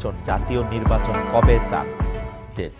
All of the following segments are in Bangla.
নির্বাচন, জাতীয় নির্বাচন কবে চান? ডেট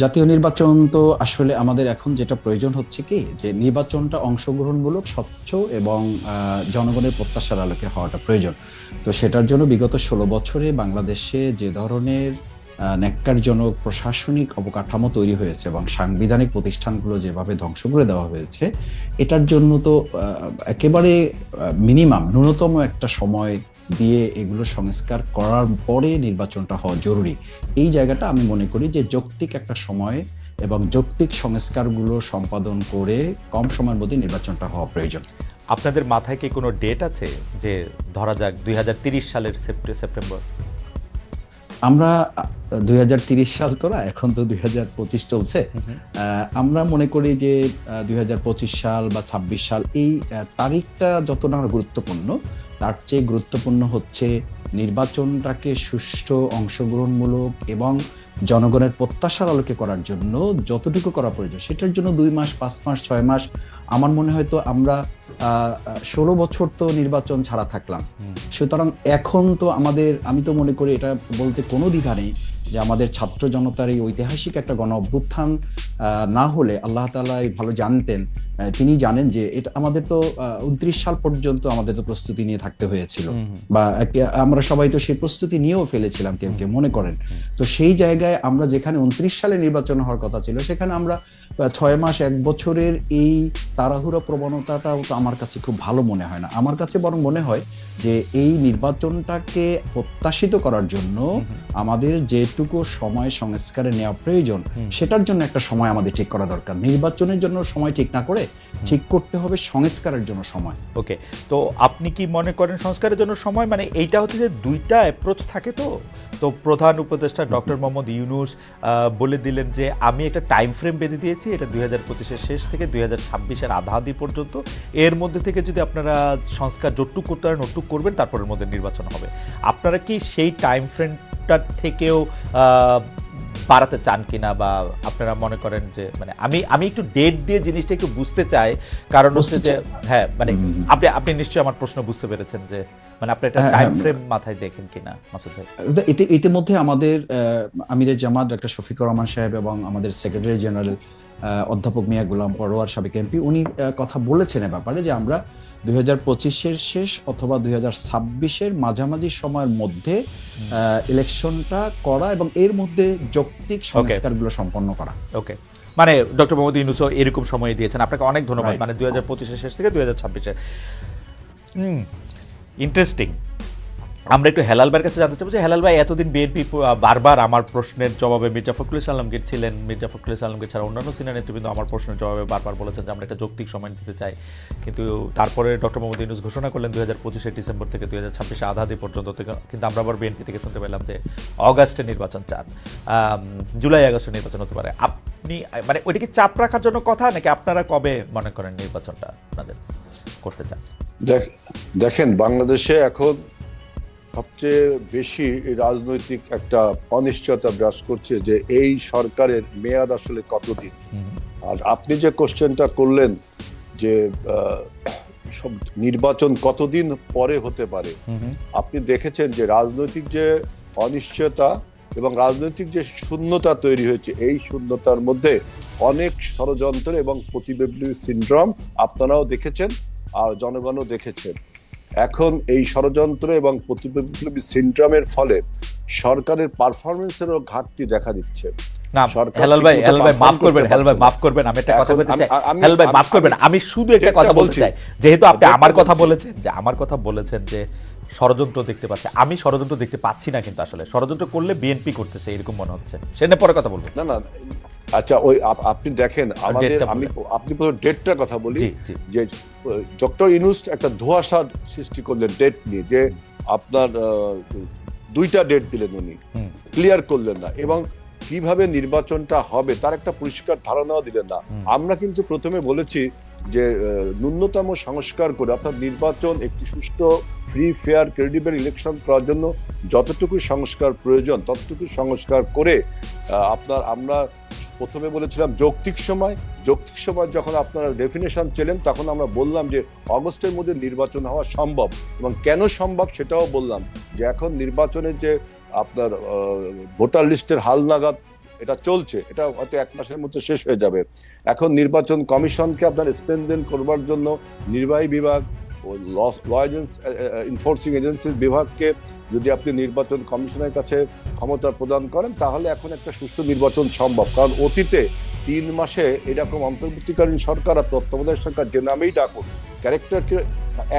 জাতীয় নির্বাচন তো আসলে আমাদের এখন যেটা প্রয়োজন হচ্ছে কি, যে নির্বাচনটা অংশগ্রহণমূলক, স্বচ্ছ এবং জনগণের প্রত্যাশার আলোকে হওয়াটা প্রয়োজন। তো সেটার জন্য বিগত ষোলো বছরে বাংলাদেশে যে ধরনের ন্যাক্কারজনক প্রশাসনিক অবকাঠামো তৈরি হয়েছে এবং সাংবিধানিক প্রতিষ্ঠানগুলো যেভাবে ধ্বংস করে দেওয়া হয়েছে, এটার জন্য তো একেবারে মিনিমাম, ন্যূনতম একটা সময় দিয়ে এগুলো সংস্কার করার পরে নির্বাচনটা হওয়া জরুরি। এই জায়গাটা আমি মনে করি যে যৌক্তিক একটা সময় এবং যৌক্তিক সংস্কারগুলো সম্পাদন করে কম সময়ের মধ্যে নির্বাচনটা হওয়া প্রয়োজন। আপনাদের মাথায় কি কোনো ডেট আছে যে ধরা যাক দুই সালের সেপ্টেম্বর? আমরা দুই সাল তো না এখন তো দুই চলছে। আমরা মনে করি যে দুই হাজার পঁচিশ সাল বা ২৬ সাল এই তারিখটা যত না গুরুত্বপূর্ণ তার চেয়ে গুরুত্বপূর্ণ হচ্ছে নির্বাচনটাকে সুষ্ঠু অংশগ্রহণমূলক এবং জনগণের প্রত্যাশার আলোকে করার জন্য যতটুকু করা প্রয়োজন সেটার জন্য দুই মাস পাঁচ মাস ছয় মাস আমার মনে হয় তো আমরা ষোলো বছর তো নির্বাচন ছাড়া থাকলাম। সুতরাং এখন তো আমাদের আমি তো মনে করি এটা বলতে কোনো দ্বিধা নেই যে আমাদের ছাত্র জনতার এই ঐতিহাসিক একটা গণ অভ্যুত্থান আহ, না হলে আল্লাহ তালা ভালো জানতেন তিনি জানেন যে এটা আমাদের তো উনত্রিশ সাল পর্যন্ত আমাদের তো প্রস্তুতি নিয়ে থাকতে হয়েছিল। বা আমরা সবাই তো সেই প্রস্তুতি নিয়েও ফেলেছিলাম কেউ কেউ মনে করেন। তো সেই জায়গায় আমরা যেখানে উনত্রিশ সালে নির্বাচন হওয়ার কথা ছিল সেখানে আমরা ছয় মাস এক বছরের এই তাড়াহুড়ো প্রবণতাটাও তো আমার কাছে খুব ভালো মনে হয় না। আমার কাছে বরং মনে হয় যে এই নির্বাচনটাকে প্রত্যাশিত করার জন্য আমাদের যেটুকু সময় সংস্কারে নেওয়া প্রয়োজন সেটার জন্য একটা সময় আমাদের ঠিক করা দরকার। নির্বাচনের জন্য সময় ঠিক না করে ঠিক করতে হবে সংস্কারের জন্য সময়। ওকে তো আপনি কি মনে করেন সংস্কারের জন্য সময়? মানে এইটা হচ্ছে যে দুইটা অ্যাপ্রোচ থাকে তো? তো প্রধান উপদেষ্টা ডক্টর মোহাম্মদ ইউনুস বলে দিলেন যে আমি একটা টাইম ফ্রেম বেঁধে দিয়েছি এটা দুই হাজার পঁচিশের শেষ থেকে দুই হাজার ছাব্বিশের আধাআধি পর্যন্ত। এর মধ্যে থেকে যদি আপনারা সংস্কার জটুক করতে পারেন ওটুক করবেন তারপরের মধ্যে নির্বাচন হবে। আপনারা কি সেই টাইম ফ্রেমটার থেকেও বাড়াতে চান কিনা বা আপনারা মনে করেন যে মানে আমি আমি একটু ডেট দিয়ে জিনিসটা একটু বুঝতে চাই। কারণ হচ্ছে যে হ্যাঁ মানে আপনি আপনি নিশ্চয়ই আমার প্রশ্ন বুঝতে পেরেছেন যে মানে আপনি একটা টাইম। ফ্রেম মাথায় দেখেন কিনা মাসুদ ভাই? ইতি- ইতিমধ্যে আমাদের আমিরের জামাত ডক্টর শফিকুর রহমান সাহেব এবং আমাদের সেক্রেটারি জেনারেল অধ্যাপক মিয়া গুলাম পরোয়ার সাবেক এমপি উনি কথা বলেছেন এ ব্যাপারে যে আমরা দুই হাজার পঁচিশের শেষ অথবা দুই হাজার ছাব্বিশের মাঝামাঝি সময়ের মধ্যে ইলেকশনটা করা এবং এর মধ্যে যৌক্তিক সংস্কারগুলো সম্পন্ন করা। ওকে মানে ডক্টর মোহাম্মদ ইউনুসও এরকম সময় দিয়েছেন। আপনাকে অনেক ধন্যবাদ। মানে দুই হাজার পঁচিশের শেষ থেকে দুই হাজার ছাব্বিশের। ইন্টারেস্টিং আমরা একটু হেলাল ভাইয়ের কাছে জানতে চাবো যে, হেলাল ভাই, এতদিন বিএনপি বারবার আমার প্রশ্নের জবাবে মির্জা ফখরুল ইসলাম আলমগীর ছিলেন, মির্জা ফখরুল ইসলাম আলমগীর ছাড়া অন্যান্য সিনিয়র নেতৃবৃন্দ আমার প্রশ্নের জবাবে বারবার বলেছেন যে, আমরা একটা যৌক্তিক সময় দিতে চাই। কিন্তু তারপরে ডক্টর মোহাম্মদ ইউনুস ঘোষণা করলেন দুই হাজার পঁচিশে ডিসেম্বর থেকে দুই হাজার ছাব্বিশে আধাদি পর্যন্ত কিন্তু আমরা আবার বিএনপি থেকে শুনতে পেলাম যে, অগাস্টে নির্বাচন চান। জুলাই, আগস্টে নির্বাচন হতে পারে। আপনি মানে ওইটা কি চাপ রাখার জন্য কথা, নাকি আপনারা কবে মনে করেন নির্বাচনটা আপনাদের করতে চান? দেখ- দেখেন, বাংলাদেশে এখন সবচেয়ে বেশি রাজনৈতিক একটা অনিশ্চয়তা বিরাজ করছে যে এই সরকারের মেয়াদ আসলে কতদিন? আর আপনি যে কোশ্চেনটা করলেন যে সব নির্বাচন কতদিন পরে হতে পারে আপনি দেখেছেন যে রাজনৈতিক যে অনিশ্চয়তা এবং রাজনৈতিক যে শূন্যতা তৈরি হয়েছে এই শূন্যতার মধ্যে অনেক ষড়যন্ত্র এবং প্রতিবেদী সিন্ড্রম আপনারাও দেখেছেন আর জনগণও দেখেছেন। এখন এই ষড়যন্ত্র এবং প্রতিবেদী সিনড্রোমের ফলে সরকারের পারফরমেন্সেরও ঘাটতি দেখা দিচ্ছে। না হেলাল ভাই হেলাল ভাই মাফ করবেন হেলাল ভাই মাফ করবেন আমি একটা কথা বলতে চাই। আমি- আমি- হেলাল ভাই মাফ করবেন আমি- আমি শুধু একটা কথা বলতে চাই। যেহেতু আপনি আমার কথা বলেছেন যে আমার কথা বলেছেন যে ষড়যন্ত্র দেখতে পাচ্ছে আমি ষড়যন্ত্র দেখতে পাচ্ছি না কিন্তু আসলে। ষড়যন্ত্র করলে বিএনপি করতেছে এরকম মনে হচ্ছে। সেটা পরে কথা বলব। না না আচ্ছা ওই আপনি দেখেন আমাদের আমি আপনি প্রথম ডেটটার কথা বলি যে ডক্টর ইনুস একটা ধোঁয়াশার সৃষ্টি করলেন ডেট নিয়ে যে আপনার দুইটা ডেট দিলেন উনি। ক্লিয়ার করলেন না এবং কীভাবে নির্বাচনটা হবে তার একটা পরিষ্কার ধারণাও দিলেন না। আমরা কিন্তু প্রথমে বলেছি যে ন্যূনতম সংস্কার করে অর্থাৎ নির্বাচন একটি সুষ্ঠু ফ্রি ফেয়ার ক্রেডিবল ইলেকশন করার জন্য যতটুকু সংস্কার প্রয়োজন ততটুকু সংস্কার করে আপনার আমরা প্রথমে বলেছিলাম যৌক্তিক সময়। যৌক্তিক সময় যখন আপনারা ডেফিনেশন চেলেন তখন আমরা বললাম যে অগস্টের মধ্যে নির্বাচন হওয়া সম্ভব এবং কেন সম্ভব সেটাও বললাম যে এখন নির্বাচনের যে আপনার ভোটার লিস্টের হালনাগাদ এটা চলছে, এটা হয়তো এক মাসের মধ্যে শেষ হয়ে যাবে। এখন নির্বাচন কমিশনকে আপনার স্পেন্ডেন করবার জন্য নির্বাহী বিভাগ ও ল এনফোর্সিং এজেন্সির বিভাগকে যদি আপনি নির্বাচন কমিশনের কাছে ক্ষমতা প্রদান করেন, তাহলে এখন একটা সুষ্ঠু নির্বাচন সম্ভব। কারণ অতীতে তিন মাসে এরকম অন্তর্বর্তীকালীন সরকার আর তত্ত্বাবধায়ক সরকার যে নামেই ডাকুন, ক্যারেক্টারকে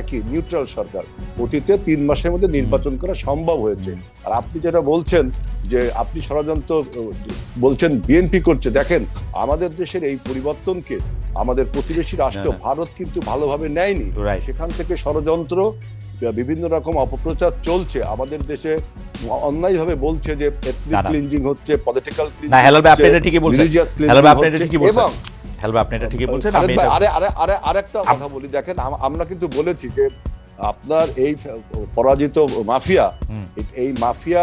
একই নিউট্রাল সরকার। অতীতে তিন মাসের মধ্যে নির্বাচন করা সম্ভব হয়েছে। আর আপনি যেটা বলছেন যে আপনি ষড়যন্ত্র বলছেন বিএনপি করছে, দেখেন, আমাদের দেশের এই পরিবর্তনকে আমাদের প্রতিবেশী রাষ্ট্র হ্যাঁ। ভারত কিন্তু ভালোভাবে নেয়নি। সেখান থেকে ষড়যন্ত্র বিভিন্ন রকম অপপ্রচার চলছে। আমাদের দেশে অন্যায়ভাবে বলছে যে এথনিক। ক্লিনজিং হচ্ছে পলিটিক্যাল না হেলাল ভাই আপনি এটা ঠিকই বলছেন। হেলাল ভাই আপনি এটা ঠিকই বলছেন। হেলাল ভাই আপনি এটা ঠিকই বলছেন। আমি আরে আরে আরে আরেকটা কথা বলি। দেখেন আমরা কিন্তু বলেছি যে আপনার এই পরাজিত মাফিয়া এই মাফিয়া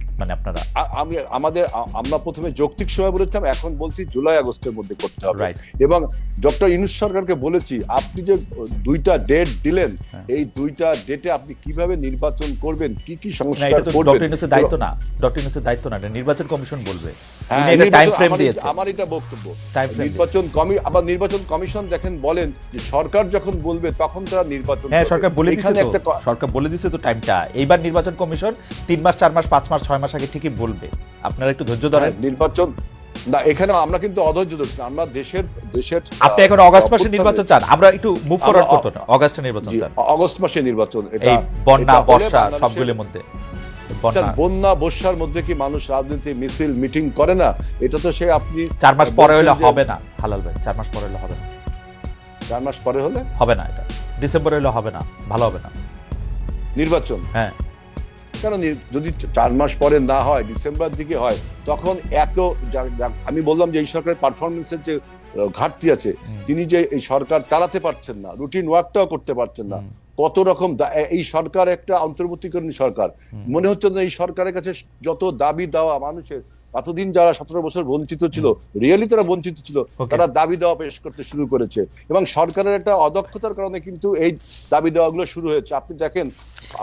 মানে আপনারা। আমি আমাদের আমরা প্রথমে যৌক্তিক সময় বলেছিলাম এখন বলছি জুলাই আগস্টের মধ্যে করতে হবে। এবং ডক্টর ইনুস সরকারকে বলেছি আপনি যে দুইটা ডেট দিলেন হ্যাঁ। এই দুইটা ডেটে আপনি কীভাবে নির্বাচন করবেন কি কি সংস্কার করবেন ডক্টর ইউনুসের দায়িত্ব না। ডক্টর ইউনুসের দায়িত্ব না নির্বাচন কমিশন বলবে। হ্যাঁ, টাইম ফ্রেম আমার- দিয়েছে আমার এটা বক্তব্য। নির্বাচন কমি আবার নির্বাচন কমিশন দেখেন বলেন যে সরকার যখন বলবে তখন তারা নির্বাচন হ্যাঁ সরকার বলে দিছে তো। সরকার বলে দিছে তো টাইমটা এইবার নির্বাচন কমিশন তিন মাস চার মাস পাঁচ মাস ছয় মাস আগে ঠিকই বলবে। আপনারা একটু ধৈর্য ধরেন। হ্যাঁ, নির্বাচন না এখানে আমরা কিন্তু অধৈর্য ধরছি আমরা দেশের দেশের আপনি এখন অগস্ট মাসে নির্বাচন চান। আমরা একটু মুভ ফরওয়ার্ড করতে না অগস্টে নির্বাচন চান। অগস্ট মাসে নির্বাচন এই বন্যা বর্ষা সবগুলোর মধ্যে। বন্যা। বর্ষার মধ্যে কি মানুষ রাজনীতি মিছিল মিটিং করে না? এটা তো সে আপনি চার মাস পরে হলে হবে না হালাল ভাই। চার মাস পরে হলে হবে না। চার মাস পরে হলে? হবে না এটা। ডিসেম্বরে হলে হবে না। ভালো হবে না। নির্বাচন? হ্যাঁ। নি- যদি চার মাস পরে না হয় ডিসেম্বর দিকে হয় তখন এত আমি বললাম যে এই সরকারের পারফরমেন্সের যে ঘাটতি আছে তিনি যে এই সরকার চালাতে পারছেন না রুটিন ওয়ার্কটাও করতে পারছেন না কত রকম এই সরকার একটা অন্তর্বর্তীকরণ সরকার। মনে হচ্ছে না এই সরকারের কাছে যত দাবি দেওয়া মানুষের এতদিন যারা সতেরো বছর বঞ্চিত ছিল রিয়েলি তারা বঞ্চিত ছিল তারা দাবি দেওয়া পেশ করতে শুরু করেছে। এবং সরকারের একটা অদক্ষতার কারণে কিন্তু এই দাবি দেওয়াগুলো শুরু হয়েছে। আপনি দেখেন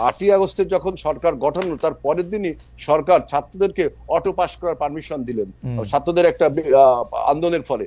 আটই আগস্টে যখন সরকার গঠন তার পরের দিনই সরকার ছাত্রদেরকে অটো পাস করার পারমিশন দিলেন। ছাত্রদের একটা আন্দোলনের ফলে।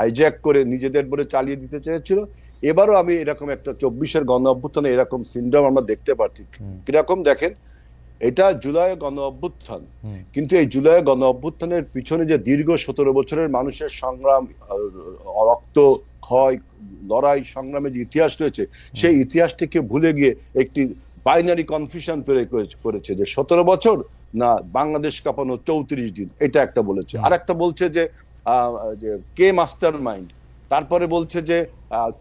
হাইজ্যাক করে নিজেদের বলে চালিয়ে দিতে চেয়েছিল। এবারও আমি এরকম একটা চব্বিশের গণ অভ্যুত্থানে এরকম সিনড্রম আমরা দেখতে পাচ্ছি। কীরকম দেখেন এটা জুলাই গণ অভ্যুত্থান। কিন্তু এই জুলাই গণ অভ্যুত্থানের পিছনে যে দীর্ঘ সতেরো বছরের মানুষের সংগ্রাম রক্ত ক্ষয় লড়াই সংগ্রামের যে ইতিহাস রয়েছে সেই ইতিহাসটিকে ভুলে গিয়ে একটি বাইনারি কনফিউশন তৈরি করেছে- করেছে যে সতেরো বছর না বাংলাদেশ কাঁপানো চৌত্রিশ দিন এটা একটা বলেছে। আর একটা বলছে যে কে মাস্টার মাইন্ড তারপরে বলছে যে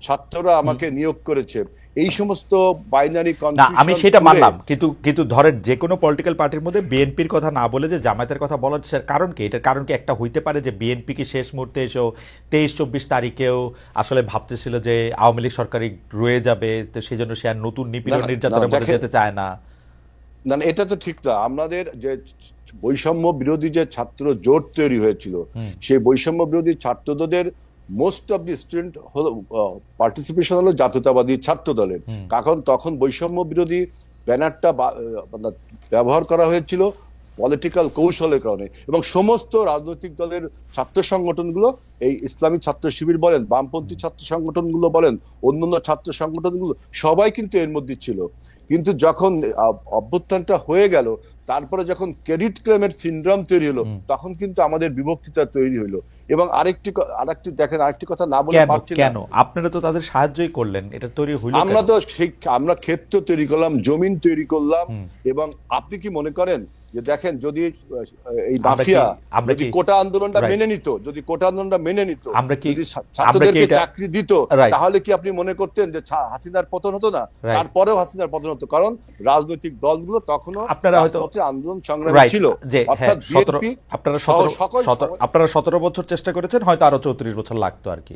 ছাত্ররা আমাকে নিয়োগ করেছে। এই সমস্ত বাইনারি না আমি সেটা মানলাম। কিন্তু কিন্তু ধরেন যে কোনো পলিটিক্যাল পার্টির মধ্যে বিএনপির কথা না বলে যে জামায়াতের কথা বলার কারণ কি? এটার কারণ কি একটা হইতে পারে যে বিএনপি কি শেষ মুহূর্তে এসেও তেইশ চব্বিশ তারিখেও আসলে ভাবতেছিল যে আওয়ামী লীগ সরকারি রয়ে যাবে তো সেই জন্য সে আর নতুন নিপীড়ন নির্যাতনের মধ্যে যেতে চায় না। না না, এটা তো ঠিক না। আমাদের যে বৈষম্য বিরোধী যে ছাত্র জোট তৈরি হয়েছিল সেই বৈষম্য বিরোধী ছাত্রদের মোস্ট অফ দি স্টুডেন্ট হলো পার্টিসিপেশন হলো জাতীয়তাবাদী ছাত্র দলের কারণ তখন বৈষম্য বিরোধী ব্যানারটা মানে ব্যবহার করা হয়েছিল পলিটিক্যাল কৌশলের কারণে এবং সমস্ত রাজনৈতিক দলের ছাত্র সংগঠনগুলো এই ইসলামী ছাত্র শিবির বলেন বামপন্থী ছাত্র সংগঠনগুলো বলেন অন্যান্য ছাত্র সংগঠনগুলো সবাই কিন্তু এর মধ্যে ছিল। কিন্তু যখন অভ্যুত্থানটা হয়ে গেল তারপরে যখন ক্রেডিট ক্লেমের সিন্ড্রোম তৈরি হলো তখন কিন্তু আমাদের বিভক্তিটা তৈরি হলো। এবং আরেকটি আরেকটি দেখেন আরেকটি কথা না বলে কেন পারছি কেন? আপনারা তো তাদের সাহায্যই করলেন এটা তৈরি হলো আমরা তো আমরা ক্ষেত্র তৈরি করলাম জমিন তৈরি করলাম এবং আপনি কি মনে করেন যে দেখেন যদি এই মাফিয়া আমরা যদি কি- কোটা আন্দোলনটা মেনে নিত যদি কোটা আন্দোলনটা মেনে নিত আমরা কি- ছাত্রদেরকে চাকরি দিত তাহলে কি আপনি মনে করতেন যে হাসিনার পতন হতো না? তারপরেও হাসিনার পতন হতো কারণ রাজনৈতিক দলগুলো তখনও আপনারা হয়তো- আন্দোলন সংগ্রামে ছিল। যে হ্যাঁ অর্থাৎ আপনারা সতেরো- আপনারা সতেরো বছর চেষ্টা করেছেন হয়তো আরও চৌত্রিশ বছর লাগতো আর কি।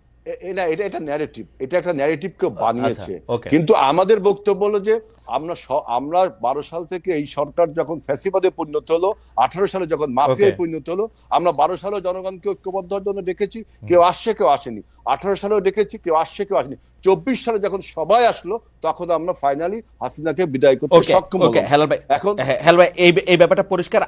না এটা এটা ন্যারেটিভ এটা একটা ন্যারেটিভ কেউ বানিয়েছে। আচ্ছা, কিন্তু আমাদের বক্তব্য হলো যে আমরা আমরা বারো সাল থেকে এই সরকার যখন ফ্যাসিবাদে পরিণত হলো আঠারো সালে যখন মাফিয়ায় পরিণত হলো আমরা বারো সালে জনগণকে ঐক্যবদ্ধ জন্য ডেকেছি কেউ আসছে কেউ আসেনি। আঠারো সালেও ডেকেছি কেউ আসছে কেউ আসেনি। চব্বিশ সালে যখন সবাই আসলো তখন আমরা ফাইনালি হাসিনাকে বিদায় করতে সক্ষম এখন হেলাল ভাই এই ব্যাপারটা পরিষ্কার